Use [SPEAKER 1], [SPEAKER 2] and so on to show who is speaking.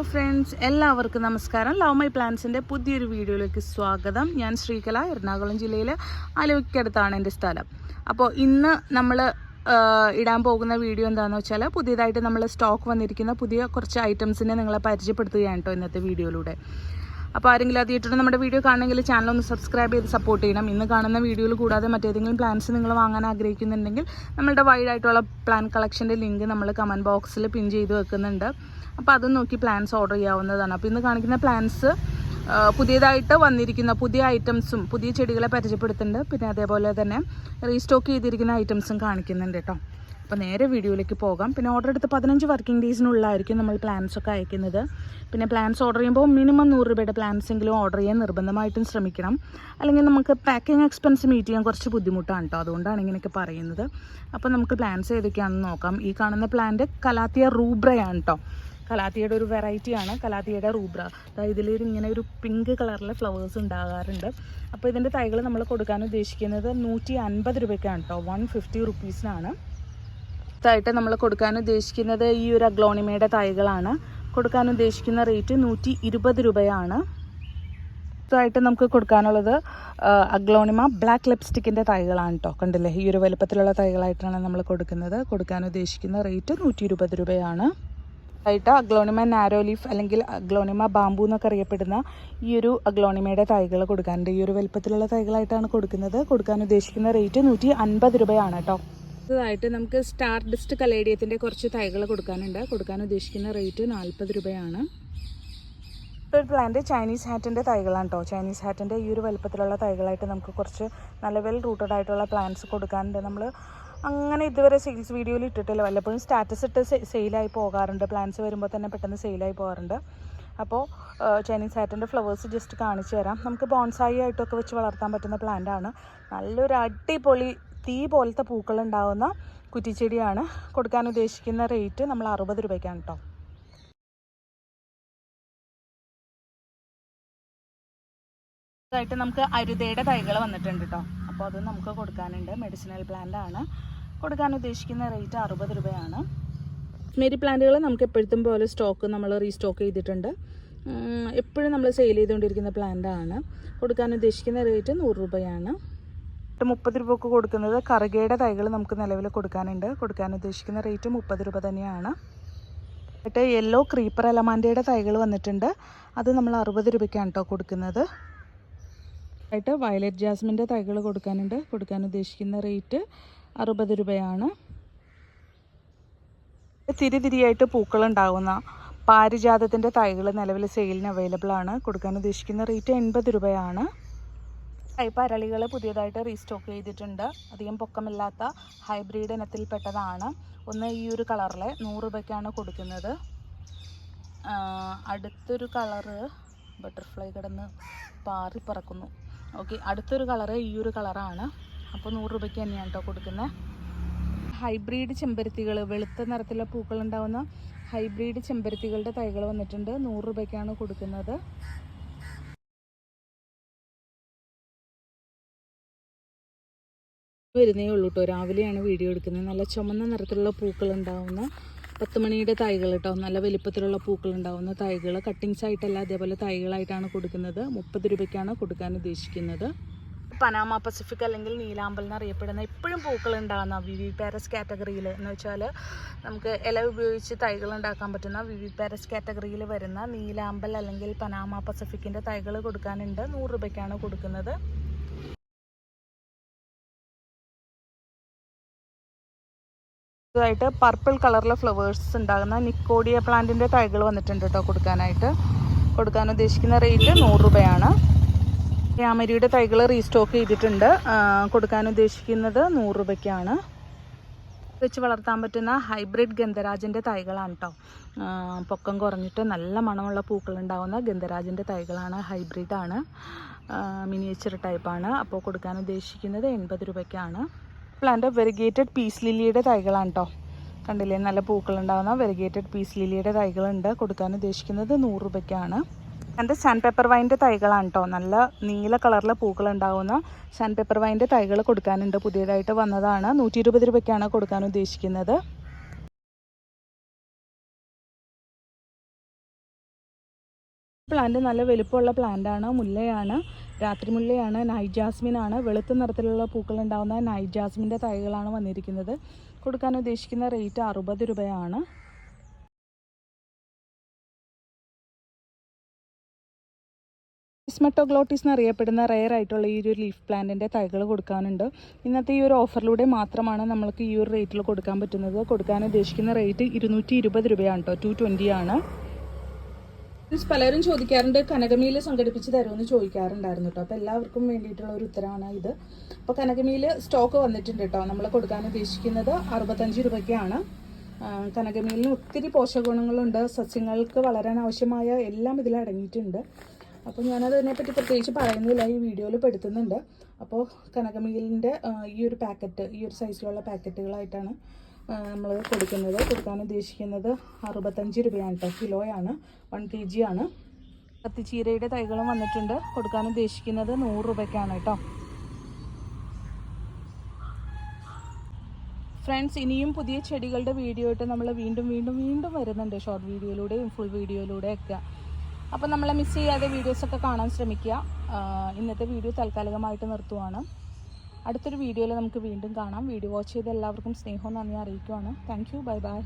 [SPEAKER 1] Hello friends എല്ലാവർക്കും നമസ്കാരം. Love my പ്ലാൻസിന്റെ പുതിയൊരു വീഡിയോയിലേക്ക് സ്വാഗതം. ഞാൻ ശ്രീകല എറണാകുളം ജില്ലയിലെ ആലുവയ്ക്കടുത്താണ് എന്റെ സ്ഥലം. അപ്പോൾ ഇന്ന് നമ്മൾ ഇടാൻ പോകുന്ന വീഡിയോ എന്താണെന്ന് വെച്ചാൽ പുതിയതായിട്ട് നമ്മൾ സ്റ്റോക്ക് വന്നിരിക്കുന്ന പുതിയ കുറച്ച് ഐറ്റംസിനെ നിങ്ങളെ പരിചയപ്പെടുത്തുകയാണ് കേട്ടോ ഇന്നത്തെ വീഡിയോയിലൂടെ. അപ്പോൾ ആരെങ്കിലും ആദ്യമായിട്ട് നമ്മുടെ വീഡിയോ കാണണമെങ്കിൽ ചാനൽ ഒന്ന് സബ്സ്ക്രൈബ് ചെയ്ത് സപ്പോർട്ട് ചെയ്യണം. ഇന്ന് കാണുന്ന വീഡിയോയിൽ കൂടാതെ മറ്റേതെങ്കിലും പ്ലാൻസ് നിങ്ങൾ വാങ്ങാൻ ആഗ്രഹിക്കുന്നുണ്ടെങ്കിൽ നമ്മളുടെ വൈഡായിട്ടുള്ള പ്ലാൻ കളക്ഷന്റെ ലിങ്ക് നമ്മൾ കമന്റ് ബോക്സിൽ പിൻ ചെയ്ത് വെക്കുന്നുണ്ട്. അപ്പോൾ അതും നോക്കി പ്ലാൻസ് ഓർഡർ ചെയ്യാവുന്നതാണ്. അപ്പോൾ ഇന്ന് കാണിക്കുന്ന പ്ലാൻസ് പുതിയതായിട്ട് വന്നിരിക്കുന്ന പുതിയ ഐറ്റംസും പുതിയ ചെടികളെ പരിചയപ്പെടുത്തുന്നുണ്ട്. പിന്നെ അതേപോലെ തന്നെ റീസ്റ്റോക്ക് ചെയ്തിരിക്കുന്ന ഐറ്റംസും കാണിക്കുന്നുണ്ട് കേട്ടോ. അപ്പോൾ നേരെ വീഡിയോയിലേക്ക് പോകാം. പിന്നെ ഓർഡർ എടുത്ത് പതിനഞ്ച് വർക്കിംഗ് ഡേയ്സിനുള്ളിലായിരിക്കും നമ്മൾ പ്ലാൻസ് ഒക്കെ അയക്കുന്നത്. പിന്നെ പ്ലാൻസ് ഓർഡർ ചെയ്യുമ്പോൾ മിനിമം നൂറ് രൂപയുടെ പ്ലാൻസ് എങ്കിലും ഓർഡർ ചെയ്യാൻ നിർബന്ധമായിട്ടും ശ്രമിക്കണം. അല്ലെങ്കിൽ നമുക്ക് പാക്കിംഗ് എക്സ്പെൻസ് മീറ്റ് ചെയ്യാൻ കുറച്ച് ബുദ്ധിമുട്ടാണ് കേട്ടോ അതുകൊണ്ടാണ് ഇങ്ങനെയൊക്കെ പറയുന്നത്. അപ്പോൾ നമുക്ക് പ്ലാൻസ് ഏതൊക്കെയാണെന്ന് നോക്കാം. ഈ കാണുന്ന പ്ലാന്റ് കലാത്തിയ റൂബ്രയാണ് കേട്ടോ കലാത്തിയുടെ ഒരു വെറൈറ്റിയാണ് കലാത്തിയുടെ റൂബ്ര. ഇതിലൊരു ഇങ്ങനെ ഒരു പിങ്ക് കളറിലെ ഫ്ലവേഴ്സ് ഉണ്ടാകാറുണ്ട്. അപ്പോൾ ഇതിന്റെ തൈകൾ നമ്മൾ കൊടുക്കാൻ ഉദ്ദേശിക്കുന്നത് നൂറ്റി അൻപത് രൂപയ്ക്കാണ് കേട്ടോ വൺ ഫിഫ്റ്റി റുപ്പീസിനാണ് അടുത്തായിട്ട് നമ്മൾ കൊടുക്കാൻ ഉദ്ദേശിക്കുന്നത് ഈ ഒരു അഗ്ലോണിമയുടെ തൈകളാണ്. കൊടുക്കാൻ ഉദ്ദേശിക്കുന്ന റേറ്റ് നൂറ്റി ഇരുപത് രൂപയാണ്. അടുത്തായിട്ട് നമുക്ക് കൊടുക്കാനുള്ളത് അഗ്ലോണിമ ബ്ലാക്ക് ലിപ്സ്റ്റിക്കിന്റെ തൈകളാണ് കേട്ടോ കണ്ടില്ലേ? ഈ ഒരു വലുപ്പത്തിലുള്ള തൈകളായിട്ടാണ് നമ്മൾ കൊടുക്കുന്നത്. കൊടുക്കാൻ ഉദ്ദേശിക്കുന്ന റേറ്റ് നൂറ്റി ഇരുപത് രൂപയാണ്. ആയിട്ട് അഗ്ലോണിമ നാരോ ലീഫ് അല്ലെങ്കിൽ അഗ്ലോണിമ ബാമ്പു എന്നൊക്കെ അറിയപ്പെടുന്ന ഈ ഒരു അഗ്ലോണിമയുടെ തൈകൾ കൊടുക്കാനുണ്ട്. ഈ ഒരു വലുപ്പത്തിലുള്ള തൈകളായിട്ടാണ് കൊടുക്കുന്നത്. കൊടുക്കാൻ ഉദ്ദേശിക്കുന്ന റേറ്റ് നൂറ്റി അൻപത് രൂപയാണ് കേട്ടോ അടുത്തതായിട്ട് നമുക്ക് സ്റ്റാർ ഡിസ്റ്റ് കലേഡിയത്തിന്റെ കുറച്ച് തൈകൾ കൊടുക്കാനുണ്ട്. കൊടുക്കാൻ ഉദ്ദേശിക്കുന്ന റേറ്റ് നാൽപ്പത് രൂപയാണ്. ഒരു പ്ലാന്റ് ചൈനീസ് ഹാറ്റിന്റെ തൈകളാണ് കേട്ടോ ചൈനീസ് ഹാറ്റിന്റെ ഈ ഒരു വലുപ്പത്തിലുള്ള തൈകളായിട്ട് നമുക്ക് കുറച്ച് നല്ല വെൽ റൂട്ടഡ് ആയിട്ടുള്ള പ്ലാന്റ്സ് കൊടുക്കാനുണ്ട്. നമ്മൾ അങ്ങനെ ഇതുവരെ സെയിൽസ് വീഡിയോയിൽ ഇട്ടിട്ടില്ല. വല്ലപ്പോഴും സ്റ്റാറ്റസ് ഇട്ട് സെയിലായി പോകാറുണ്ട്. പ്ലാന്റ്സ് വരുമ്പോൾ തന്നെ പെട്ടെന്ന് സെയിലായി പോകാറുണ്ട്. അപ്പോൾ ചൈനീസ് ഹാറ്റിന്റെ ഫ്ലവേഴ്സ് ജസ്റ്റ് കാണിച്ചു തരാം. നമുക്ക് ബോൺസായി ആയിട്ടൊക്കെ വെച്ച് വളർത്താൻ പറ്റുന്ന പ്ലാന്റ് ആണ്. നല്ലൊരു അടിപൊളി തീ പോലത്തെ പൂക്കൾ ഉണ്ടാകുന്ന കുറ്റിച്ചെടിയാണ് കൊടുക്കാൻ ഉദ്ദേശിക്കുന്ന റേറ്റ് നമ്മൾ അറുപത് രൂപയ്ക്കാണ് കേട്ടോ. ായിട്ട് നമുക്ക് അരുതയുടെ തൈകൾ വന്നിട്ടുണ്ട് കേട്ടോ. അപ്പോൾ അത് നമുക്ക് കൊടുക്കാനുണ്ട്. മെഡിസിനൽ പ്ലാന്റ് ആണ്. കൊടുക്കാൻ ഉദ്ദേശിക്കുന്ന റേറ്റ് അറുപത് രൂപയാണ്. മേരി പ്ലാന്റുകൾ നമുക്ക് എപ്പോഴത്തും പോലെ സ്റ്റോക്ക് നമ്മൾ റീസ്റ്റോക്ക് ചെയ്തിട്ടുണ്ട്. എപ്പോഴും നമ്മൾ സെയിൽ ചെയ്തുകൊണ്ടിരിക്കുന്ന പ്ലാന്റ് ആണ്. കൊടുക്കാൻ ഉദ്ദേശിക്കുന്ന റേറ്റ് നൂറ് രൂപയാണ്. മുപ്പത് രൂപക്ക് കൊടുക്കുന്നത് കറുകയുടെ തൈകൾ നമുക്ക് നിലവിൽ കൊടുക്കാനുണ്ട്. കൊടുക്കാൻ ഉദ്ദേശിക്കുന്ന റേറ്റ് മുപ്പത് രൂപ തന്നെയാണ്. എന്നിട്ട് യെല്ലോ ക്രീപ്പർ എലമാന്റയുടെ തൈകൾ വന്നിട്ടുണ്ട്. അത് നമ്മൾ അറുപത് രൂപയ്ക്കാണ് കേട്ടോ കൊടുക്കുന്നത്. ആയിട്ട് വയലറ്റ് ജാസ്മിന്റെ തൈകൾ കൊടുക്കാനുണ്ട്. കൊടുക്കാൻ ഉദ്ദേശിക്കുന്ന റേറ്റ് അറുപത് രൂപയാണ്. തിരിതിരിയായിട്ട് പൂക്കളുണ്ടാകുന്ന പാരിജാതത്തിന്റെ തൈകൾ നിലവിൽ സെയിലിന് അവൈലബിൾ ആണ്. കൊടുക്കാൻ ഉദ്ദേശിക്കുന്ന റേറ്റ് എൺപത് രൂപയാണ്. ടൈപ്പ് അരളികൾ പുതിയതായിട്ട് റീസ്റ്റോക്ക് ചെയ്തിട്ടുണ്ട്. അധികം പൊക്കമില്ലാത്ത ഹൈബ്രിഡ് ഇനത്തിൽപ്പെട്ടതാണ്. ഒന്ന് ഈ ഒരു കളറിലെ നൂറ് രൂപയ്ക്കാണ് കൊടുക്കുന്നത്. അടുത്തൊരു കളറ് ബട്ടർഫ്ലൈ കിടന്ന് പാറി പറക്കുന്നു. ഓക്കെ അടുത്തൊരു കളറ് ഈ ഒരു കളറാണ്. അപ്പോൾ നൂറ് രൂപയ്ക്ക് തന്നെയാണ് കേട്ടോ കൊടുക്കുന്നത് ഹൈബ്രിഡ് ചെമ്പരത്തികൾ വെളുത്ത നിറത്തിലെ പൂക്കളുണ്ടാവുന്ന ഹൈബ്രിഡ് ചെമ്പരത്തികളുടെ തൈകൾ വന്നിട്ടുണ്ട്. നൂറ് രൂപയ്ക്കാണ് കൊടുക്കുന്നത്. വരുന്നേ ഉള്ളൂ കേട്ടോ രാവിലെയാണ് വീഡിയോ എടുക്കുന്നത്. നല്ല ചുമന്ന നിറത്തിലുള്ള പൂക്കൾ ഉണ്ടാവുന്ന പത്ത് മണിയുടെ തൈകൾ കേട്ടോ നല്ല വലിപ്പത്തിലുള്ള പൂക്കൾ ഉണ്ടാവുന്ന തൈകൾ. കട്ടിങ്സ് ആയിട്ടല്ല അതേപോലെ തൈകളായിട്ടാണ് കൊടുക്കുന്നത്. മുപ്പത് രൂപയ്ക്കാണ് കൊടുക്കാൻ ഉദ്ദേശിക്കുന്നത്. പനാമ പസഫിക് അല്ലെങ്കിൽ നീലാമ്പൽ എന്നറിയപ്പെടുന്ന എപ്പോഴും പൂക്കൾ ഉണ്ടാകുന്ന വിവി പാരസ് കാറ്റഗറിയിൽ എന്ന് വെച്ചാൽ നമുക്ക് ഇല ഉപയോഗിച്ച് തൈകൾ ഉണ്ടാക്കാൻ പറ്റുന്ന വിവി പാരസ് കാറ്റഗറിയിൽ വരുന്ന നീലാമ്പൽ അല്ലെങ്കിൽ പനാമ പസഫിക്കിന്റെ തൈകൾ കൊടുക്കാനുണ്ട്. നൂറ് രൂപയ്ക്കാണ് കൊടുക്കുന്നത്. ഇതായിട്ട് പർപ്പിൾ കളറിലെ ഫ്ലവേഴ്സ് ഉണ്ടാകുന്ന നിക്കോഡിയ പ്ലാന്റിന്റെ തൈകൾ വന്നിട്ടുണ്ട് കേട്ടോ കൊടുക്കാനായിട്ട്. കൊടുക്കാൻ ഉദ്ദേശിക്കുന്ന റേറ്റ് നൂറ് രൂപയാണ്. യാമരിയുടെ തൈകൾ റീസ്റ്റോക്ക് ചെയ്തിട്ടുണ്ട്. കൊടുക്കാൻ ഉദ്ദേശിക്കുന്നത് നൂറ് രൂപയ്ക്കാണ്. വെച്ച് വളർത്താൻ പറ്റുന്ന ഹൈബ്രിഡ് ഗന്ധരാജിന്റെ തൈകളാണ് കേട്ടോ പൊക്കം കുറഞ്ഞിട്ട് നല്ല മണമുള്ള പൂക്കൾ ഉണ്ടാകുന്ന ഗന്ധരാജിന്റെ തൈകളാണ്. ഹൈബ്രിഡാണ് മിനിയേച്ചർ ടൈപ്പാണ് അപ്പോൾ കൊടുക്കാൻ ഉദ്ദേശിക്കുന്നത് എൺപത് രൂപയ്ക്കാണ്. പ്ലാന്റ് വെരിഗേറ്റഡ് പീസ് ലില്ലിയുടെ തൈകളാണ് കേട്ടോ കണ്ടില്ലേ? നല്ല പൂക്കളുണ്ടാകുന്ന വെരിഗേറ്റഡ് പീസ് ലില്ലിയുടെ തൈകളുണ്ട്. കൊടുക്കാൻ ഉദ്ദേശിക്കുന്നത് നൂറ് രൂപയ്ക്കാണ്. എന്റെ സൺ പേപ്പർ വൈന്റെ തൈകളാണ് കേട്ടോ നല്ല നീല കളറിലെ പൂക്കൾ ഉണ്ടാകുന്ന സൺ പേപ്പർ വൈന്റെ തൈകൾ കൊടുക്കാനുണ്ട്. പുതിയതായിട്ട് വന്നതാണ്. നൂറ്റി ഇരുപത് രൂപയ്ക്കാണ് കൊടുക്കാൻ ഉദ്ദേശിക്കുന്നത്. പ്ലാന്റ് നല്ല വലുപ്പമുള്ള പ്ലാന്റാണ് മുല്ലയാണ് രാത്രി മുല്ലയാണ് നൈറ്റ് ജാസ്മിൻ ആണ്. വെളുത്ത നിറത്തിലുള്ള പൂക്കൾ ഉണ്ടാകുന്ന നൈറ്റ് ജാസ്മിന്റെ തൈകളാണ് വന്നിരിക്കുന്നത്. കൊടുക്കാൻ ഉദ്ദേശിക്കുന്ന റേറ്റ് അറുപത് രൂപയാണ്. ഇസ്മറ്റോഗ്ലോട്ടിസ് എന്നറിയപ്പെടുന്ന റെയർ ആയിട്ടുള്ള ഈ ഒരു ലീഫ് പ്ലാന്റിന്റെ തൈകൾ കൊടുക്കാനുണ്ട്. ഇന്നത്തെ ഈ ഒരു ഓഫറിലൂടെ മാത്രമാണ് നമ്മൾക്ക് ഈ ഒരു റേറ്റിൽ കൊടുക്കാൻ പറ്റുന്നത്. കൊടുക്കാൻ ഉദ്ദേശിക്കുന്ന റേറ്റ് ഇരുന്നൂറ്റി രൂപയാണ് കേട്ടോ ടു ആണ്. പലരും ചോദിക്കാറുണ്ട് കനകമീൽ സംഘടിപ്പിച്ച് തരുമെന്ന് ചോദിക്കാറുണ്ടായിരുന്നു കേട്ടോ അപ്പോൾ എല്ലാവർക്കും വേണ്ടിയിട്ടുള്ള ഒരു ഉത്തരമാണ് ഇത്. അപ്പോൾ കനകമീൽ സ്റ്റോക്ക് വന്നിട്ടുണ്ട് കേട്ടോ നമ്മൾ കൊടുക്കാൻ ഉദ്ദേശിക്കുന്നത് അറുപത്തഞ്ച് രൂപയ്ക്കാണ്. കനകമീലിന് ഒത്തിരി പോഷകഗുണങ്ങളുണ്ട്. സസ്യങ്ങൾക്ക് വളരാൻ ആവശ്യമായ എല്ലാം ഇതിൽ അടങ്ങിയിട്ടുണ്ട്. അപ്പോൾ ഞാനത് അതിനെപ്പറ്റി പ്രത്യേകിച്ച് പറയുന്നില്ല. ഈ വീഡിയോയിൽ പെടുത്തുന്നുണ്ട് അപ്പോൾ കനകമീലിന്റെ ഈ ഒരു പാക്കറ്റ് ഈ ഒരു സൈസിലുള്ള പാക്കറ്റുകളായിട്ടാണ് നമ്മൾ കൊടുക്കുന്നത് കൊടുക്കാൻ ഉദ്ദേശിക്കുന്നത് അറുപത്തഞ്ച് രൂപയാണ് കേട്ടോ കിലോയാണ്. വൺ കെ ജി ആണ്. കത്തിച്ചീരയുടെ തൈകളും വന്നിട്ടുണ്ട്. കൊടുക്കാൻ ഉദ്ദേശിക്കുന്നത് നൂറ് രൂപയ്ക്കാണ് കേട്ടോ ഫ്രണ്ട്സ് ഇനിയും പുതിയ ചെടികളുടെ വീഡിയോ ആയിട്ട് നമ്മൾ വീണ്ടും വീണ്ടും വീണ്ടും വരുന്നുണ്ട്. ഷോർട്ട് വീഡിയോയിലൂടെയും ഫുൾ വീഡിയോയിലൂടെയൊക്കെ അപ്പം നമ്മളെ മിസ് ചെയ്യാതെ വീഡിയോസൊക്കെ കാണാൻ ശ്രമിക്കുക. ഇന്നത്തെ വീഡിയോ താൽക്കാലികമായിട്ട് നിർത്തുവാണ്. അടുത്തൊരു വീഡിയോയിൽ നമുക്ക് വീണ്ടും കാണാം. വീഡിയോ വാച്ച് ചെയ്ത എല്ലാവർക്കും സ്നേഹവും നന്ദി അറിയിക്കുവാണ്. Thank you bye bye